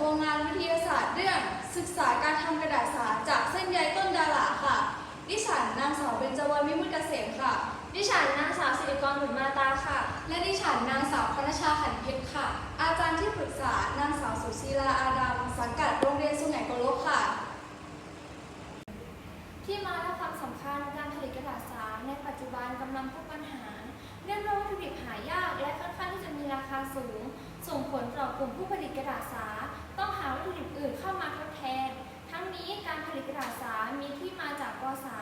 ครงงานวิทยาศาสตร์เรื่อง ศึกษาการทำกระดาษสาจากเส้นใยต้นดาราค่ะ ดิฉันนางสาวเบญจวรรณวิมุตเกษมค่ะ ดิฉันนางสาวสิริกรบุญมาตาค่ะ และดิฉันนางสาวพรณชาขันเพชรค่ะ อาจารย์ที่ปรึกษานางสาวสุชีลาอาดามสังกัดโรงเรียนสุไหงโกลกค่ะ ที่มาและความสำคัญการผลิตกระดาษสาในปัจจุบันกำลังพบปัญหาเนื่องด้วยวัตถุดิบหายากและค่อนข้างที่จะมีราคาสูง ส่งผลต่อกลุ่มผู้ผลิตกระดาษสา ต้องหาวัตถุดิบอื่นเข้ามาทดแทน ทั้งนี้การผลิตกระดาษสามีที่มาจากกอสา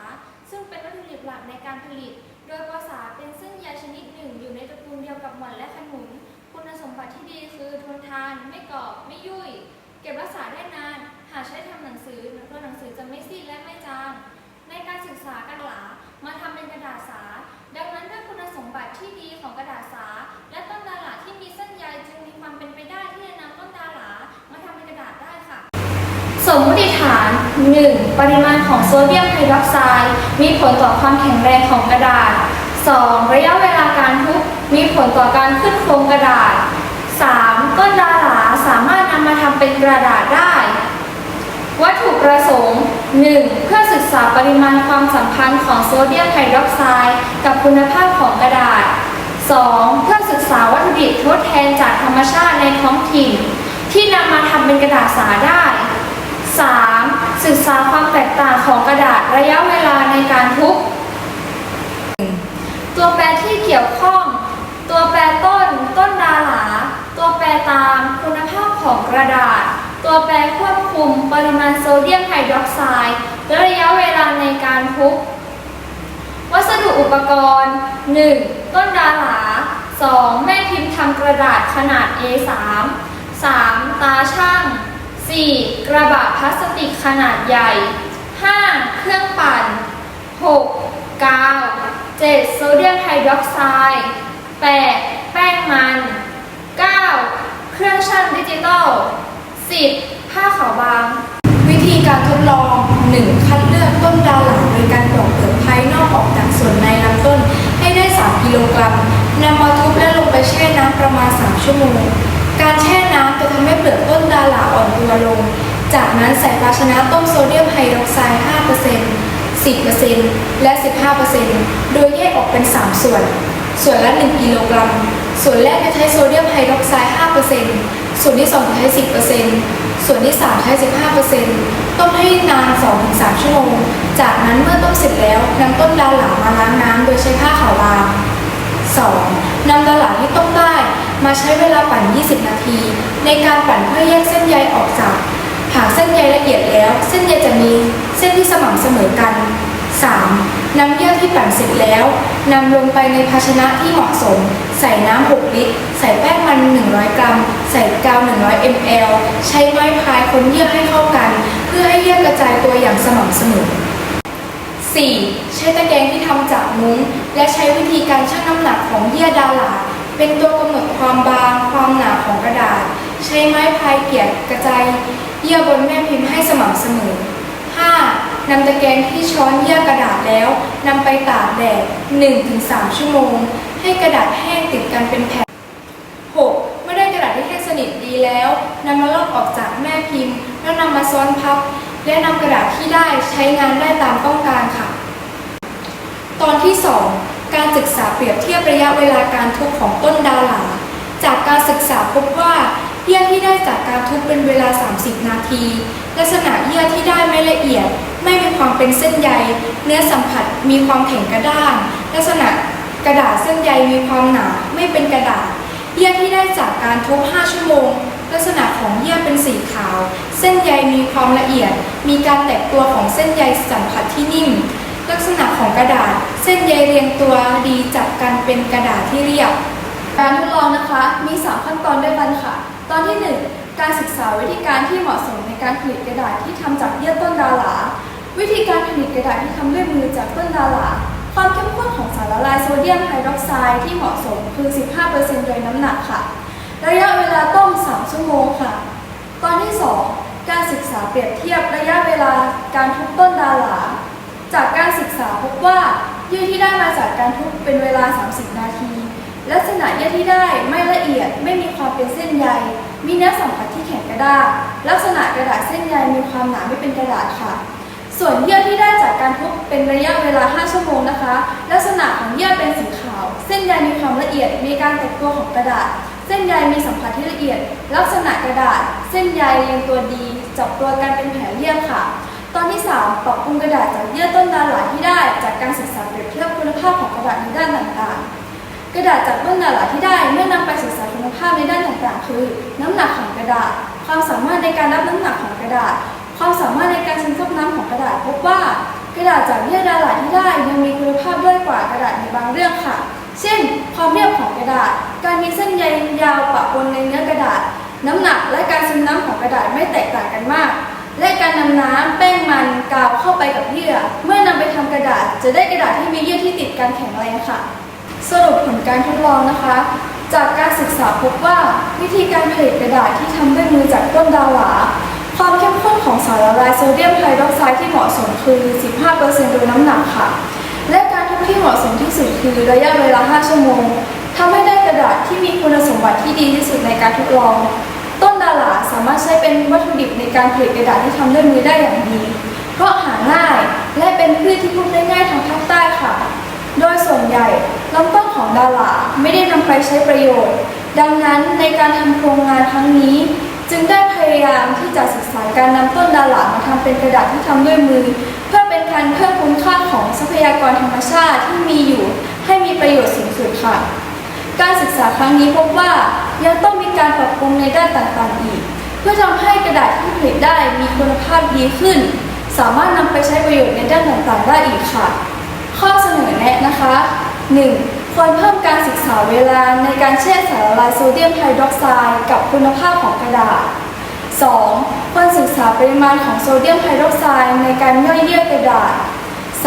ซึ่งเป็นวัตถุดิบหลักในการผลิต โดยกอสาเป็นเส้นใยชนิดหนึ่งอยู่ในตระกูลเดียวกับหม่อนและขนุน คุณสมบัติที่ดีคือทนทาน ไม่กรอบไม่ยุ่ย เก็บรักษาได้นาน หากใช้ทำหนังสือตัวหนังสือจะไม่ซีดและไม่จางในการศึกษาการหลามาทำเป็นกระดาษสา ดังนั้นด้วยคุณสมบัติที่ดีของกระดาษสา สมมติฐาน 1. ปริมาณของโซเดียมไฮดรอกไซด์มีผลต่อความแข็งแรงของกระดาษ 2. ระยะเวลาการทุบมีผลต่อการขึ้นโครงกระดาษ 3. ต้อนดาหลาสามารถนำมาทำเป็นกระดาษได้ วัตถุประสงค์ 1. เพื่อศึกษาปริมาณความสัมพันธ์ของโซเดียมไฮดรอกไซด์กับคุณภาพของกระดาษ 2. เพื่อศึกษาวัตถุดิบทดแทนจากธรรมชาติในท้องถิ่น ที่นำมาทำเป็นกระดาษสาได้ 3. ศึกษาความแตกต่างของกระดาษระยะเวลาในการทุบตัวแปรที่เกี่ยวข้อง ตัวแปรต้น ต้นดาหลา ตัวแปรตาม คุณภาพของกระดาษ ตัวแปรควบคุมปริมาณโซเดียมไฮดรอกไซด์และระยะเวลาในการทุบวัสดุอุปกรณ์ 1. ต้นดาหลา 2. แม่พิมพ์ทำกระดาษขนาด A3 3. ตาช่าง 4. กระบะพลาสติกขนาดใหญ่ 5. เครื่องปั่น 6. กาว 7. โซเดียมไฮดรอกไซด์ 8. แป้งมัน 9. เครื่องชั่งดิจิตอล 10. ผ้าขาวบาง วิธีการทดลอง 1. คัดเลือกต้นดาวหลาโดยการปลอกเปลือกภายนอกออกจากส่วนในลำต้นให้ได้ 3 กิโลกรัมนำมาทุบและลงไปแช่น้ำประมาณ 3 ชั่วโมง การแช่ ให้เปลือกต้นดาหลาอ่อนตัวลง จากนั้นใส่ภาชนะต้มโซเดียมไฮดรอกไซด์ 5% 10%และ 15%โดยแยกออกเป็น 3 ส่วน ส่วนละ 1 กิโลกรัม ส่วนแรกจะใช้โซเดียมไฮดรอกไซด์ 5%ส่วนที่ 2 ใช้ 10%ส่วนที่ 3 ใช้ 15%ต้มให้นาน 2-3 ชั่วโมง จากนั้นเมื่อต้มเสร็จแล้วนำต้นดาหลามาล้างน้ำโดยใช้ผ้าขาวบาง 2. นำดาหลาที่ต้มได้ มาใช้เวลาปั่น 20 นาที ในการปั่นเพื่อแยกเส้นใยออกจาก หากเส้นใยละเอียดแล้ว เส้นใยจะมีเส้นที่สม่ำเสมอกัน 3. นำเยื่อที่ปั่นเสร็จแล้วนำลงไปในภาชนะที่เหมาะสม ใส่น้ำ 6 ลิตร ใส่แป้งมัน 100 กรัม ใส่กาว100 ml ใช้ไม้พายคนเยื่อให้เข้ากัน เพื่อให้เยื่อกระจายตัวอย่างสม่ำเสมอ 4. ใช้ตะแกรงที่ทำจากมุ้ง และใช้วิธีการชั่งน้ำหนักของเยื่อดาลา เป็นตัวกำหนดความบางความหนาของกระดาษ ใช้ไม้พายเกี่ยกระจายเยื่อบนแม่พิมพ์ให้สม่ำเสมอ 5. นำตะแกรงที่ช้อนเยื่อกระดาษแล้วนำไปตากแดด 1-3 ชั่วโมง ให้กระดาษแห้งติดกันเป็นแผ่น 6. เมื่อได้กระดาษที่แห้งสนิทดีแล้วนำมาลอกออกจากแม่พิมพ์ แล้วนำมาซ้อนพับ และนำกระดาษที่ได้ใช้งานได้ตามต้องการค่ะ ตอนที่ 2 การศึกษา เปรียบเทียบระยะเวลาการทุบของต้นดาหลา จากการศึกษาพบว่าเยื่อที่ได้จากการทุบเป็นเวลา 30 นาที ลักษณะเยื่อที่ได้ไม่ละเอียด ไม่มีความเป็นเส้นใย เนื้อสัมผัสมีความแข็งกระด้าง ลักษณะกระดาษเส้นใยมีความหนาไม่เป็นกระดาษ เยื่อที่ได้จากการทุบ 5 ชั่วโมง ลักษณะของเยื่อเป็นสีขาว เส้นใยมีความละเอียด มีการแตกตัวของเส้นใยสัมผัสที่นิ่ม ลักษณะของกระดาษ ส้นใยเรียงตัวดีจับกันเป็นกระดาษที่เรียบ การทดลองนะคะมี 3 ขั้นตอนด้วยกันค่ะ ตอนที่ 1 การศึกษาวิธีการที่เหมาะสมในการผลิตกระดาษที่ทำจากเยื่อต้นดาหลา วิธีการผลิตกระดาษที่ทำด้วยมือจากต้นดาหลา ความเข้มข้นของสารละลายโซเดียมไฮดรอกไซด์ที่เหมาะสมคือ 15%โดยน้ำหนักค่ะ ระยะเวลาต้ม 3 ชั่วโมงค่ะ ตอนที่ 2 การศึกษาเปรียบเทียบระยะเวลาการทุบต้นดาหลา จากการศึกษาพบว่า เยื่อที่ได้มาจากการทุบเป็นเวลา 30 นาที ลักษณะเยื่อที่ได้ไม่ละเอียดไม่มีความเป็นเส้นใย มีเนื้อสัมผัสที่แข็งกระด้างลักษณะกระดาษเส้นใยมีความหนาไม่เป็นกระดาษค่ะ ส่วนเยื่อที่ได้จากการทุบเป็นระยะเวลา 5 ชั่วโมงนะคะ ลักษณะของเยื่อเป็นสีขาว เส้นใยมีความละเอียด มีการแตกตัวของกระดาษ เส้นใยมีสัมผัสที่ละเอียด ลักษณะกระดาษ เส้นใยเรียงตัวดีจับตัวกันเป็นแผงเรียบค่ะ ตอนที่ 3 ปรับปรุงกระดาษจากเยื่อต้นดาหลาที่ได้ จากการศึกษาเปรียบเทียบคุณภาพของกระดาษในด้านต่างๆ กระดาษจากต้นดาหลาที่ได้เมื่อนำไปศึกษาคุณภาพในด้านต่างๆ คือ น้ำหนักของกระดาษ ความสามารถในการรับน้ำหนักของกระดาษ ความสามารถในการซึมซับน้ำของกระดาษพบว่า กระดาษจากเยื่อดาหลาที่ได้ยังมีคุณภาพด้อยกว่ากระดาษในบางเรื่องค่ะ เช่น ความเรียบของกระดาษ การมีเส้นใยยาวปะปนในเนื้อกระดาษ น้ำหนักและการซึมน้ำของกระดาษไม่แตกต่างกันมาก และการนำน้ำแป้งมันกาวเข้าไปกับเยื่อ เมื่อนำไปทำกระดาษ จะได้กระดาษที่มีเยื่อที่ติดกันแข็งแรงค่ะ สรุปผลการทดลองนะคะ จากการศึกษาพบว่าวิธีการผลิตกระดาษที่ทำด้วยมือจากต้นดาวหลาความเข้มข้นของสารละลายโซเดียมไฮดรอกไซด์ที่เหมาะสมคือ 15%โดยน้ำหนักค่ะ และการทุบที่เหมาะสมที่สุดคือระยะเวลา 5 ชั่วโมงทำให้ได้กระดาษที่มีคุณสมบัติที่ดีที่สุดในการทดลอง ต้นดาหลาสามารถใช้เป็นวัตถุดิบในการผลิตกระดาษที่ทำด้วยมือได้อย่างดี เพราะหาง่ายและเป็นพืชที่ปลูกได้ง่ายทางภาคใต้ค่ะ โดยส่วนใหญ่ลำต้นของดาหลาไม่ได้นำไปใช้ประโยชน์ ดังนั้นในการทำโครงงานครั้งนี้ จึงได้พยายามที่จะศึกษาการนำต้นดาหลามาทำเป็นกระดาษที่ทำด้วยมือ เพื่อเป็นการเพิ่มคุณค่าของทรัพยากรธรรมชาติที่มีอยู่ ให้มีประโยชน์สูงสุดค่ะ การศึกษาครั้งนี้พบว่า ยังต้องมีการปรับปรุงในด้านต่างๆอีก เพื่อทำให้กระดาษที่ผลิตได้มีคุณภาพดีขึ้น สามารถนำไปใช้ประโยชน์ในด้านต่างๆ ได้อีกค่ะ ข้อเสนอแนะนะคะ 1. ควรเพิ่มการศึกษาเวลาในการแช่สารละลายโซเดียมไฮดรอกไซด์กับคุณภาพของกระดาษ 2. ควรศึกษาปริมาณของโซเดียมไฮดรอกไซด์ในการย่อยเยื่อกระดาษ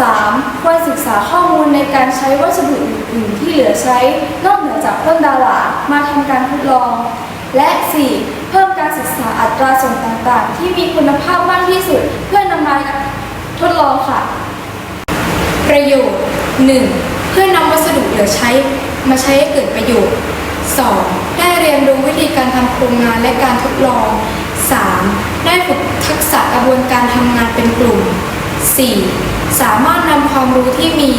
3. ควรศึกษาข้อมูลในการใช้วัสดุอื่นๆที่เหลือใช้ นอกเหนือจากต้นดาหลามาทำการทดลอง และ 4. เพิ่มการศึกษาอัตราส่วนต่างๆ ที่มีคุณภาพมากที่สุด เพื่อนำมาทดลองค่ะ ประโยชน์ 1. เพื่อนำวัสดุเหลือใช้มาใช้ให้เกิดประโยชน์ 2. ได้เรียนรู้วิธีการทำโครงงานและการทดลอง 3. ได้ฝึกทักษะกระบวนการทำงานเป็นกลุ่ม 4. สามารถนำความรู้ที่มี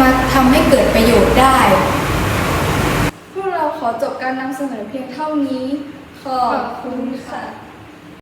มาทำให้เกิดประโยชน์ได้ พวกเราขอจบการนำเสนอเพียงเท่านี้ ขอบคุณค่ะ